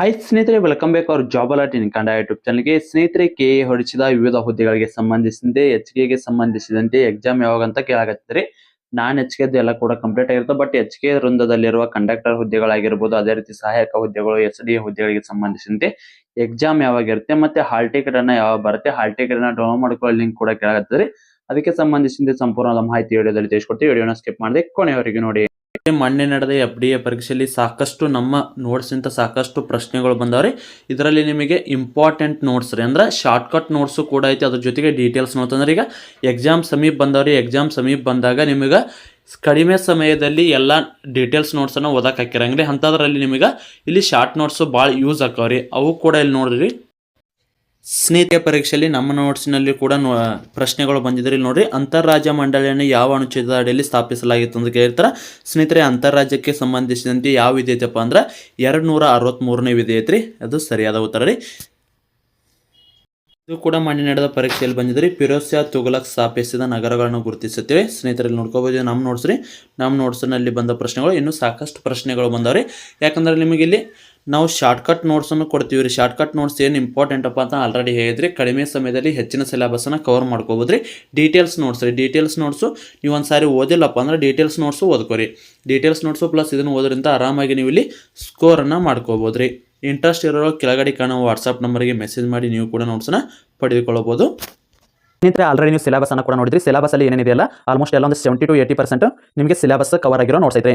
Hi ಸ್ನೇಹಿತರೆ welcome back ಅವ್ರ job alert in Kannada YouTube ಚಾನಲ್ಗೆ ಸ್ನೇಹಿತರೆ ಕೆ ಎ ಹೊರಡಿಸಿದ ವಿವಿಧ ಹುದ್ದೆಗಳಿಗೆ ಸಂಬಂಧಿಸಿದಂತೆ ಎಚ್ಗೆ ಸಂಬಂಧಿಸಿದಂತೆ ಎಕ್ಸಾಮ್ ಯಾವಾಗ ಅಂತ ಕೇಳಾಕತ್ತಿದ್ರಿ. ನಾನ್ ಎಚ್ ಕೆದ್ದು ಎಲ್ಲ ಕೂಡ ಕಂಪ್ಲೀಟ್ ಆಗಿರುತ್ತೆ ಬಟ್ ಎಚ್ ಕೆ ವೃಂದದಲ್ಲಿರುವ ಕಂಡಕ್ಟರ್ ಹುದ್ದೆಗಳಾಗಿರ್ಬೋದು, ಅದೇ ರೀತಿ ಸಹಾಯಕ ಹುದ್ದೆಗಳು ಎಸ್ ಡಿ ಹುದ್ದೆಗಳಿಗೆ ಸಂಬಂಧಿಸಿದಂತೆ ಎಕ್ಸಾಮ್ ಯಾವಾಗ ಇರುತ್ತೆ, ಮತ್ತೆ ಹಾಲ್ ಟಿಕೆಟ್ ಅನ್ನ ಯಾವಾಗ ಬರುತ್ತೆ ಹಾಲ್ ಟಿಕೆಟ್ ಅನ್ನ ಡೌನ್ಲೋಡ್ ಮಾಡ್ಕೊಳ್ಳೋ ಲಿಂಕ್ ಕೂಡ ಕೇಳಾಕತ್ತಿದ್ರಿ. ಅದಕ್ಕೆ ಸಂಬಂಧಿಸಿದಂತೆ ಸಂಪೂರ್ಣ ಮಾಹಿತಿ ವಿಡಿಯೋದಲ್ಲಿ ತಿಳಿಸ್ಕೊಡ್ತೀವಿ. ವಿಡಿಯೋನ ಸ್ಕಿಪ್ ಮಾಡಿದೆ ಕೊನೆಯವರೆಗೆ ನೋಡಿ. ಮೊನ್ನೆ ನಡೆದ ಎಫ್ ಡಿ ಎ ಪರೀಕ್ಷೆಯಲ್ಲಿ ಸಾಕಷ್ಟು ನಮ್ಮ ನೋಟ್ಸ್ ಇಂತ ಸಾಕಷ್ಟು ಪ್ರಶ್ನೆಗಳು ಬಂದವ್ರಿ. ಇದರಲ್ಲಿ ನಿಮಗೆ ಇಂಪಾರ್ಟೆಂಟ್ ನೋಟ್ಸ್ ರೀ. ಅಂದ್ರೆ ಶಾರ್ಟ್ಕಟ್ ನೋಟ್ಸು ಕೂಡ ಐತಿ. ಅದ್ರ ಜೊತೆಗೆ ಡೀಟೇಲ್ಸ್ ನೋಟ್ಸ್ ಅಂದ್ರೆ ಈಗ ಎಕ್ಸಾಮ್ ಸಮೀಪ ಬಂದವ್ರಿ. ಎಕ್ಸಾಮ್ ಸಮೀಪ ಬಂದಾಗ ನಿಮಗೆ ಕಡಿಮೆ ಸಮಯದಲ್ಲಿ ಎಲ್ಲ ಡೀಟೇಲ್ಸ್ ನೋಟ್ಸನ್ನು ಓದಕ್ಕೆ ಹಾಕಿರಂಗ್ರಿ ಅಂಥದ್ರಲ್ಲಿ ನಿಮಗೆ ಇಲ್ಲಿ ಶಾರ್ಟ್ ನೋಟ್ಸು ಭಾಳ ಯೂಸ್ ಆಕಾವ್ರಿ. ಅವು ಕೂಡ ಇಲ್ಲಿ ನೋಡ್ರಿ. ಸ್ನೇಹಿತ ಪರೀಕ್ಷೆಯಲ್ಲಿ ನಮ್ಮ ನೋಟ್ಸ್ನಲ್ಲಿ ಕೂಡ ಪ್ರಶ್ನೆಗಳು ಬಂದಿದ್ರೆ ಇಲ್ಲಿ ನೋಡ್ರಿ. ಅಂತಾರಾಜ್ಯ ಮಂಡಳಿಯನ್ನು ಯಾವ ಅನುಚ್ಛೇದದ ಅಡಿಯಲ್ಲಿ ಸ್ಥಾಪಿಸಲಾಗಿತ್ತು ಅಂತ ಕೇಳ್ತಾರೆ ಸ್ನೇಹಿತರೆ ಅಂತಾರಾಜ್ಯಕ್ಕೆ ಸಂಬಂಧಿಸಿದಂತೆ ಯಾವ ವಿಧೇಯತೆಪ್ಪ ಅಂದ್ರೆ ಎರಡು ನೂರ ಅರವತ್ತ್ಮೂರನೇ ವಿಧಿ ಐತ್ರಿ. ಅದು ಸರಿಯಾದ ಉತ್ತರ ರೀ. ಇದು ಕೂಡ ಮೊನ್ನೆ ನಡೆದ ಪರೀಕ್ಷೆಯಲ್ಲಿ ಬಂದಿದ್ರಿ ಪಿರೋಸಿಯಾ ತುಗಲಕ್ ಸ್ಥಾಪಿಸಿದ ನಗರಗಳನ್ನು ಗುರುತಿಸುತ್ತೇವೆ. ಸ್ನೇಹಿತರಲ್ಲಿ ನೋಡ್ಕೋಬೋದು ನಮ್ಮ ನೋಟ್ಸ್ರಿ ನಮ್ಮ ನೋಟ್ಸ್ನಲ್ಲಿ ಬಂದ ಪ್ರಶ್ನೆಗಳು ಇನ್ನೂ ಸಾಕಷ್ಟು ಪ್ರಶ್ನೆಗಳು ಬಂದವ್ರಿ. ಯಾಕಂದ್ರೆ ನಿಮಗೆ ಇಲ್ಲಿ ನಾವು ಶಾರ್ಟ್ಕಟ್ ನೋಟ್ಸನ್ನು ಕೊಡ್ತೀವಿ ರೀ. ಶಾರ್ಟ್ಕಟ್ ನೋಟ್ಸ್ ಏನು ಇಂಪಾರ್ಟೆಂಟ್ ಅಪ್ಪ ಅಂತ ಆಲ್ರೆಡಿ ಹೇಳಿದ್ರಿ. ಕಡಿಮೆ ಸಮಯದಲ್ಲಿ ಹೆಚ್ಚಿನ ಸಿಲೆಬಸ್ಸನ್ನು ಕವರ್ ಮಾಡ್ಕೋಬೋದು ರೀ ಡೀಟೇಲ್ಸ್ ನೋಟ್ಸ್ ರೀ. ಡೀಟೇಲ್ಸ್ ನೋಟ್ಸು ನೀವು ಒಂದು ಸಾರಿ ಓದಿಲ್ಲಪ್ಪ ಅಂದ್ರೆ ಡೀಟೇಲ್ಸ್ ನೋಟ್ಸು ಓದ್ಕೋರಿ. ಡೀಟೇಲ್ಸ್ ನೋಟ್ಸು ಪ್ಲಸ್ ಇದನ್ನು ಓದೋದ್ರಿಂದ ಆರಾಮಾಗಿ ನೀವು ಇಲ್ಲಿ ಸ್ಕೋರನ್ನು ಮಾಡ್ಕೋಬೋದು ರೀ ಇಂಟ್ರೆಸ್ಟ್ ಇರೋ ಕೆಳಗಡೆ ಕಾಣೋ ವಾಟ್ಸಪ್ ನಂಬರ್ಗೆ ಮೆಸೇಜ್ ಮಾಡಿ ನೀವು ಕೂಡ ನೋಟ್ಸನ್ನ ಪಡೆದುಕೊಳ್ಳಬಹುದು. ಸ್ನೇಹಿತರೆ ಆಲ್ರೆಡಿ ನೀವು ಸಿಲೆಬಸ್ ಅನ್ನು ಕೂಡ ನೋಡಿದ್ರಿ. ಸಿಲೆಬಸ್ ಅಲ್ಲಿ ಏನೇನಿದೆಯಲ್ಲ ಆಲ್ಮೋಸ್ಟ್ ಎಲ್ಲ ಒಂದು ಸೆವೆಂಟಿ ಟು ಏಯ್ಟಿ ಪರ್ಸೆಂಟ್ ನಿಮಗೆ ಸಿಲೆಬಸ್ ಕವರ್ ಆಗಿರೋ ನೋಟ್ಸ್ ಐತೆ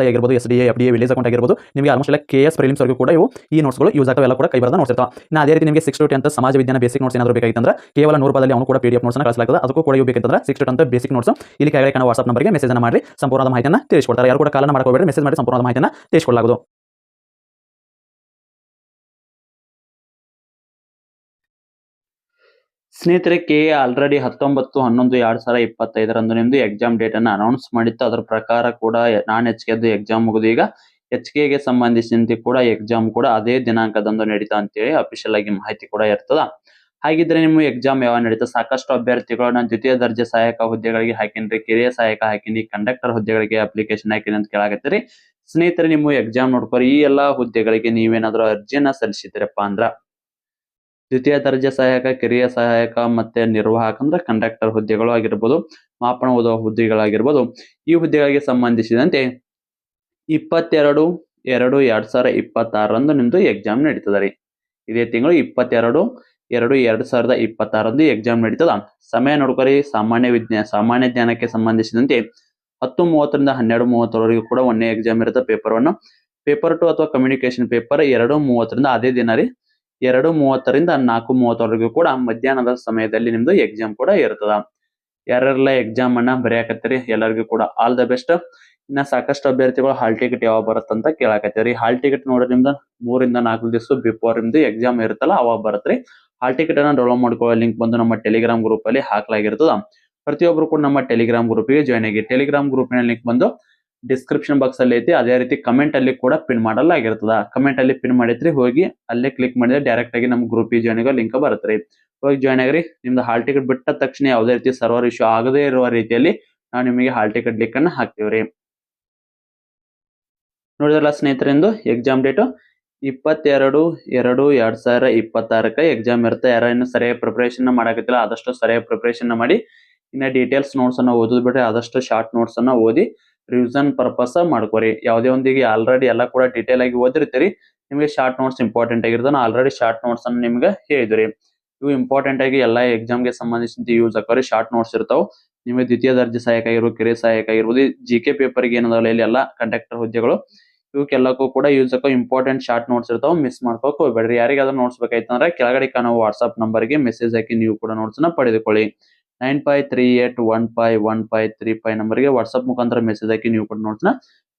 ಐ ಆಗಿರ್ಬೋದು S D F D village account ಆಗಿರ್ಬೋದು, ನಿಮಗೆ ಆಲ್ಮೋಸ್ಟ್ ಎಲ್ಲ ಕೆ ಎಸ್ ಪ್ರಿಲಿಮ್ಸ್ ವರೆಗೂ ಕೂಡ ಇವು ಈ ನೋಟ್ಸ್ಗಳು ಯೂಸ್ ಆಗ್ತವೆ ಎಲ್ಲ ಕೂಡ ಕೈ ಬರದ ನೋಟ್ಸ್ ಇನ್ನು ಅದೇ ರೀತಿ ನಿಮಗೆ ಸಿಕ್ಸ್ ಟು ಟೆಂತ್ ಸಮಾಜ ವಿಜ್ಞಾನ ಬೇಸಿಕ್ ನೋಟ್ಸ್ ಏನಾದರೂ ಬೇಕಾಗಿತ್ತಂದ್ರೆ, ಕೇವಲ ನೂರು ರೂಪಾಯಲ್ಲಿ ಅವನು ಕೂಡ ಪಿ ಡಿ ಎಫ್ ನೋಟ್ಸ್ನ ಕಳಿಸಲಾಗ್ತದೆ. ಅದಕ್ಕೂ ಕೂಡ ಇವು ಬೇಕಂತಂದ್ರೆ six to tenth basic notes ಇಲ್ಲಿ ಕೆಳಗಡೆ ಕಾಣುವ ವಾಟ್ಸಪ್ ನಂಬರ್ಗೆ ಮೆಸೇಜ್ ಮಾಡಿ ಸಂಪೂರ್ಣ ಮಾಹಿತಿಯನ್ನು ತಿಳಿಸ್ಕೊಡ್ತಾರೆ. ಯಾರು ಕೂಡ ಕಾಲನ ಮಾಡ್ಕೋಬೇಡಿ ಮೆಸೇಜ್ ಮಾಡಿ ಸಂಪೂರ್ಣ ಮಾಹಿತಿಯನ್ನು ತಿಳಿಸ್ಕೊಡಲಾಗುವುದು ಸ್ನೇಹಿತರೆ ಕೆ ಆಲ್ರೆಡಿ ಹತ್ತೊಂಬತ್ತು, ಹನ್ನೊಂದು, ಎರಡ್ ಸಾವಿರ ಇಪ್ಪತ್ತೈದರಂದು ನಿಮ್ದು ಎಕ್ಸಾಮ್ ಡೇಟ್ ಅನ್ನು ಅನೌನ್ಸ್ ಮಾಡಿತ್ತು. ಅದರ ಪ್ರಕಾರ ಕೂಡ ನಾನ್ ಎಚ್ ಕೆದು ಎಕ್ಸಾಮ್ ಮುಗಿದು ಈಗ ಎಚ್ಗೆ ಸಂಬಂಧಿಸಿದಂತೆ ಕೂಡ ಎಕ್ಸಾಮ್ ಕೂಡ ಅದೇ ದಿನಾಂಕದಂದು ನಡೀತಾ ಅಂತೇಳಿ ಅಫಿಷಿಯಲ್ ಆಗಿ ಮಾಹಿತಿ ಕೂಡ ಇರ್ತದ. ಹಾಗಿದ್ರೆ ನಿಮ್ಮ ಎಕ್ಸಾಮ್ ಯಾವಾಗ ನಡೀತಾ ಸಾಕಷ್ಟು ಅಭ್ಯರ್ಥಿಗಳು, ನಾನು ದ್ವಿತೀಯ ದರ್ಜೆ ಸಹಾಯಕ ಹುದ್ದೆಗಳಿಗೆ ಹಾಕಿನ್ರಿ, ಕಿರಿಯ ಸಹಾಯಕ ಹಾಕಿನಿ ಕಂಡಕ್ಟರ್ ಹುದ್ದೆಗಳಿಗೆ ಅಪ್ಲಿಕೇಶನ್ ಹಾಕಿನಿ ಅಂತ ಕೇಳಾಕತ್ತೀರಿ. ಸ್ನೇಹಿತರೆ ನಿಮ್ಮ ಎಕ್ಸಾಮ್ ನೋಡ್ಕೋರಿ, ಈ ಎಲ್ಲಾ ಹುದ್ದೆಗಳಿಗೆ ನೀವೇನಾದ್ರೂ ಅರ್ಜಿಯನ್ನ ಸಲ್ಲಿಸಿದ್ರಪ್ಪ ಅಂದ್ರ ದ್ವಿತೀಯ ದರ್ಜೆ ಸಹಾಯಕ, ಕಿರಿಯ ಸಹಾಯಕ ಮತ್ತೆ ನಿರ್ವಾಹಕ ಅಂದ್ರೆ ಕಂಡಕ್ಟರ್ ಹುದ್ದೆಗಳು ಆಗಿರ್ಬೋದು, ಮಾಪನ ಓದುವ ಹುದ್ದೆಗಳಾಗಿರ್ಬೋದು. ಈ ಹುದ್ದೆಗಳಿಗೆ ಸಂಬಂಧಿಸಿದಂತೆ ಇಪ್ಪತ್ತೆರಡು, ಎರಡು, ಎರಡ್ ಸಾವಿರದ ಇಪ್ಪತ್ತಾರರಂದು ನಿಮ್ದು ಎಕ್ಸಾಮ್ ನಡೀತದ ರೀ. ಇದೇ ತಿಂಗಳು ಇಪ್ಪತ್ತೆರಡು, ಎರಡು, ಎರಡ್ ಸಾವಿರದ ಇಪ್ಪತ್ತಾರರಂದು ಎಕ್ಸಾಮ್ ನಡೀತದ. ಸಮಯ ನೋಡ್ಕೊರಿ ಸಾಮಾನ್ಯ ವಿಜ್ಞಾನ ಸಾಮಾನ್ಯ ಜ್ಞಾನಕ್ಕೆ ಸಂಬಂಧಿಸಿದಂತೆ ಹತ್ತು ಮೂವತ್ತರಿಂದ ಹನ್ನೆರಡು ಮೂವತ್ತರವರೆಗೂ ಕೂಡ ಒಂದೇ ಎಕ್ಸಾಮ್ ಇರುತ್ತೆ ಪೇಪರ್ ಅನ್ನು ಪೇಪರ್ ಟು ಅಥವಾ ಕಮ್ಯುನಿಕೇಶನ್ ಪೇಪರ್ ಎರಡು ಮೂವತ್ತರಿಂದ ಅದೇ ದಿನ ರೀ ಎರಡು ಮೂವತ್ತರಿಂದ ನಾಲ್ಕು ಮೂವತ್ತವರೆಗೂ ಕೂಡ ಮಧ್ಯಾಹ್ನದ ಸಮಯದಲ್ಲಿ ನಿಮ್ದು ಎಕ್ಸಾಮ್ ಕೂಡ ಇರ್ತದ. ಯಾರೆಲ್ಲ ಎಕ್ಸಾಮ್ ಅನ್ನ ಬರೆಯಾಕತ್ತೀರಿ ಎಲ್ಲರಿಗೂ ಕೂಡ ಆಲ್ ದ ಬೆಸ್ಟ್ ಇನ್ನ ಸಾಕಷ್ಟು ಅಭ್ಯರ್ಥಿಗಳು ಹಾಲ್ ಟಿಕೆಟ್ ಯಾವಾಗ ಬರುತ್ತಂತ ಕೇಳಾಕತ್ತೀರಿ. ಹಾಲ್ ಟಿಕೆಟ್ ನೋಡ್ರಿ ನಿಮ್ದು ಮೂರಿಂದ ನಾಲ್ಕು ದಿವಸ ಬಿಫೋರ್ ನಿಮ್ದು ಎಕ್ಸಾಮ್ ಇರುತ್ತಲ್ಲ ಅವಾಗ ಬರುತ್ತೆ ಹಾಲ್ ಟಿಕೆಟ್ ಅನ್ನ ಡೌನ್ಲೋಡ್ ಮಾಡ್ಕೊಳ್ಳೋ ಲಿಂಕ್ ಬಂದು ನಮ್ಮ ಟೆಲಿಗ್ರಾಮ್ ಗ್ರೂಪ್ ಅಲ್ಲಿ ಹಾಕಲಾಗಿರ್ತದ. ಪ್ರತಿಯೊಬ್ರು ಕೂಡ ನಮ್ಮ ಟೆಲಿಗ್ರಾಮ್ ಗ್ರೂಪಿಗೆ ಜಾಯ್ನ್ ಆಗಿ ಟೆಲಿಗ್ರಾಮ್ ಗ್ರೂಪ್ನ ಲಿಂಕ್ ಬಂದು ಡಿಸ್ಕ್ರಿಪ್ಷನ್ ಬಾಕ್ಸ್ ಅಲ್ಲಿ ಐತಿ, ಅದೇ ರೀತಿ ಕಮೆಂಟ್ ಅಲ್ಲಿ ಕೂಡ ಪಿನ್ ಮಾಡಲಾಗಿರ್ತದ. ಕಮೆಂಟ್ ಅಲ್ಲಿ ಪಿನ್ ಮಾಡಿದ್ರಿ ಹೋಗಿ ಅಲ್ಲೇ ಕ್ಲಿಕ್ ಮಾಡಿದ್ರೆ ಡೈರೆಕ್ಟ್ ಆಗಿ ನಮ್ಮ ಗ್ರೂಪ್ ಜಾಯ್ನ್ ಆಗೋ ಲಿಂಕ್ ಬರುತ್ತೆ ಹೋಗಿ ಜಾಯ್ನ್ ಆಗ್ರಿ, ನಿಮ್ದು ಹಾಲ್ ಟಿಕೆಟ್ ಬಿಟ್ಟ ತಕ್ಷಣ ಯಾವುದೇ ರೀತಿ ಸರ್ವರ್ ಇಶ್ಯೂ ಆಗದೇ ಇರುವ ರೀತಿಯಲ್ಲಿ ನಾವು ನಿಮಗೆ ಹಾಲ್ ಟಿಕೆಟ್ ಲಿಂಕ್ ಅನ್ನ ಹಾಕ್ತೀವ್ರಿ. ನೋಡಿದ್ರಲ್ಲ ಸ್ನೇಹಿತರೆಂದು ಎಕ್ಸಾಮ್ ಡೇಟು ಇಪ್ಪತ್ತೆರಡು ಎರಡು ಎರಡ್ ಸಾವಿರ ಇಪ್ಪತ್ತಾರಕ್ಕೆ ಎಕ್ಸಾಮ್ ಇರುತ್ತೆ. ಯಾರ ಇನ್ನು ಸರಿಯಾಗಿ ಪ್ರಿಪರೇಷನ್ ಮಾಡಕತ್ತಿಲ್ಲ, ಆದಷ್ಟು ಸರಿಯಾಗಿ ಪ್ರಿಪರೇಷನ್ ಮಾಡಿ, ಇನ್ನ ಡೀಟೇಲ್ಸ್ ನೋಟ್ಸ್ ಅನ್ನ ಓದಿದ್ಬಿಟ್ರೆ ಆದಷ್ಟು ಶಾರ್ಟ್ ನೋಟ್ಸ್ ಅನ್ನ ಓದಿ ರಿವಿಷನ್ ಪರ್ಪಸ್ ಮಾಡ್ಕೋರಿ. ಯಾವುದೇ ಒಂದಿಗೆ ಆಲ್ರೆಡಿ ಎಲ್ಲ ಕೂಡ ಡೀಟೇಲ್ ಆಗಿ ಓದಿರ್ತೀರಿ. ನಿಮಗೆ ಶಾರ್ಟ್ ನೋಟ್ಸ್ ಇಂಪಾರ್ಟೆಂಟ್ ಆಗಿರೋದನ್ನ ಆಲ್ರೆಡಿ ಶಾರ್ಟ್ ನೋಟ್ಸ್ ಅನ್ನ ನಿಮ್ಗೆ ಹೇಳಿದ್ರಿ. ಇವು ಇಂಪಾರ್ಟೆಂಟ್ ಆಗಿ ಎಲ್ಲ ಎಕ್ಸಾಮ್ಗೆ ಸಂಬಂಧಿಸಿದಂತೆ ಯೂಸ್ ಆಕೋರಿ ಶಾರ್ಟ್ ನೋಟ್ಸ್ ಇರ್ತಾವ. ನಿಮಗೆ ದ್ವಿತೀಯ ದರ್ಜೆ ಸಹಾಯಕ ಆಗಿರ್ಬೋದು, ಕಿರಿಯ ಸಹಾಯಕ ಆಗಿರ್ಬೋದು ಜಿ ಕೆ ಪೇಪರ್ಗೆ ಏನದಲ್ಲ ಇಲ್ಲಿ ಎಲ್ಲ ಕಂಡಕ್ಟರ್ ಹುದ್ದೆಗಳು. ಇವಕ್ಕೆಲ್ಲಕ್ಕೂ ಕೂಡ ಯೂಸ್ ಆಗೋ ಇಂಪಾರ್ಟೆಂಟ್ ಶಾರ್ಟ್ ನೋಟ್ಸ್ ಇರ್ತಾವ. ಮಿಸ್ ಮಾಡ್ಕೋಕ್ ಹೋಗ್ಬೇಡ್ರಿ. ಯಾರಿಗಾದ್ರೂ ನೋಟ್ಸ್ ಬೇಕಾಯ್ತಂದ್ರೆ ಕೆಳಗಡೆ ಕಾಣೋ ವಾಟ್ಸ್ಆಪ್ ನಂಬರ್ಗೆ ಮೆಸೇಜ್ ಹಾಕಿ ನೀವು ಕೂಡ ನೋಟ್ಸ್ನ ಪಡೆದುಕೊಳ್ಳಿ. Nine five three eight one five one five three five ನಂಬರ್ಗೆ ವಾಟ್ಸ್ಆಪ್ ಮುಖಾಂತರ ಮೆಸೇಜ್ ಹಾಕಿ ನೀವು ಕೂಡ ನೋಟ್ಸ್ನ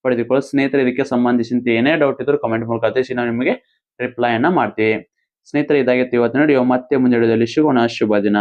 ಪಡೆದುಕೊಳ್ಳಿ. ಸ್ನೇಹಿತರೆ, ಇದಕ್ಕೆ ಸಂಬಂಧಿಸಿದಂತೆ ಏನೇ ಡೌಟ್ ಇದ್ರು ಕಮೆಂಟ್ ಮೂಲಕ ತಿಳಿಸಿ, ನಾವು ನಿಮಗೆ ರಿಪ್ಲೈ ಅನ್ನ ಮಾಡ್ತೀವಿ. ಸ್ನೇಹಿತರೆ, ಇದಾಗಿತ್ತು ಇವತ್ತಿನ ನೋಡಿ ಮತ್ತೆ ಮುಂದೆ ವಿಡಿಯೋದಲ್ಲಿ ಸಿಗೋಣ. ಶುಭ ದಿನ.